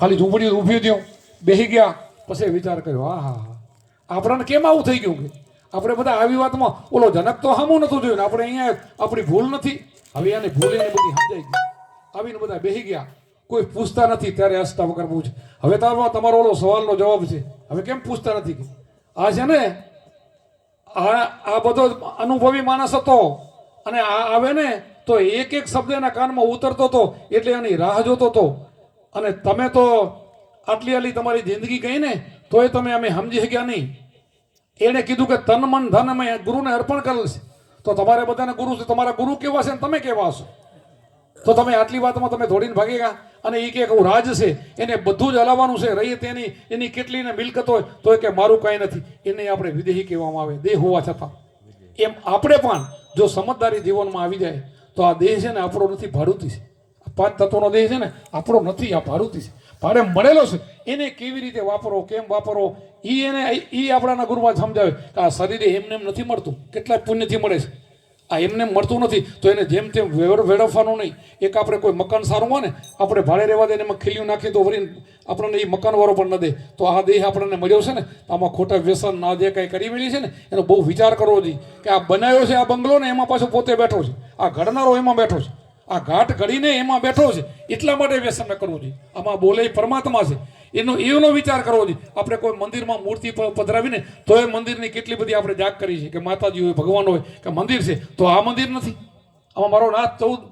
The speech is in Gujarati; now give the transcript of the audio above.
ખાલી ઝૂંપડી ઊભી થયું બેસી ગયા. પછી વિચાર કર્યો હા હા હા. આપણને કેમ આવું થઈ ગયું કે? આપણે બધા આવી વાતમાં, ઓલો જનક તો હમું નતું જોયું આપણે અહીંયા આપણી ભૂલ નથી. હવે એની ભૂલ એને બધી સમજાઈ ગઈ. આવીને બધા બેસી ગયા. કોઈ પૂછતા નથી ત્યારે હસતા વગર પૂછે. હવે તારો તમારો ઓલો સવાલનો જવાબ છે. હવે કેમ પૂછતા નથી આ છે ને, આ આ બધો અનુભવી માણસ હતો. અને આ આવે ને, તો એક એક શબ્દ એના કાનમાં ઉતરતો હતો. એટલે એની રાહ જોતો હતો. અને તમે તો આટલી આટલી તમારી જિંદગી ગઈ ને, તોય તમે અમે સમજી શક્યા નહીં. એણે કીધું કે તન મન ધન અમે ગુરુને અર્પણ કરેલ છે. તો તમારે બધાને ગુરુ છે, તમારા ગુરુ કેવા છે ને તમે કેવા છો તો તમે આટલી વાતમાં તમે દોડીને ભાગી ગયા. અને એ કે હું રાજ છે, એને બધું જ હલાવવાનું છે, રહીએ તેની, એની કેટલી ને મિલકત હોય તો એ કે મારું કાંઈ નથી. એને આપણે વિદેહી કહેવામાં આવે, દેહ હોવા છતાં. એમ આપણે પણ જો સમજદારી જીવનમાં આવી જાય, તો આ દેહ છે ને આપણો નથી ભાડુતી છે. પાંચ તત્વનો દેહ છે ને, આપણો નથી, આ ભાડુતી છે. ભાડે મળેલો છે. એને કેવી રીતે વાપરો, કેમ વાપરો એ એને એ આપણાના ગુરુમાં સમજાવે કે આ શરીરે એમને એમ નથી મળતું. કેટલાય પુણ્યથી મળે છે. આ એમને એમ મળતું નથી, તો એને જેમ તેમ વેર વેડફવાનું નહીં. એક આપણે કોઈ મકાન સારું હોય ને, આપણે ભાડે રહેવા દે એમાં ખીલ્યું નાખીએ તો વળી આપણને એ મકાનવાળો પણ ન દે. તો આ દેહ આપણને મળ્યો છે ને આમાં ખોટા વ્યસન, ના જે કંઈ કરી મેળી છે ને, એનો બહુ વિચાર કરવો જોઈએ કે આ બનાવ્યો છે આ બંગલો ને, એમાં પાછો પોતે બેઠો છે. આ ઘડનારો એમાં બેઠો છે. આ ઘાટ ઘડીને એમાં બેઠો છે. એટલા માટે વ્યસન કરવું જોઈએ. આમાં બોલે પરમાત્મા છે. એનો એનો વિચાર કરવો જોઈએ. આપણે કોઈ મંદિરમાં મૂર્તિ પધરાવીને તો એ મંદિરની કેટલી બધી આપણે જાગ કરી છે કે માતાજી હોય, ભગવાન હોય, કે મંદિર છે. તો આ મંદિર નથી. આમાં મારો નાથ ચૌદ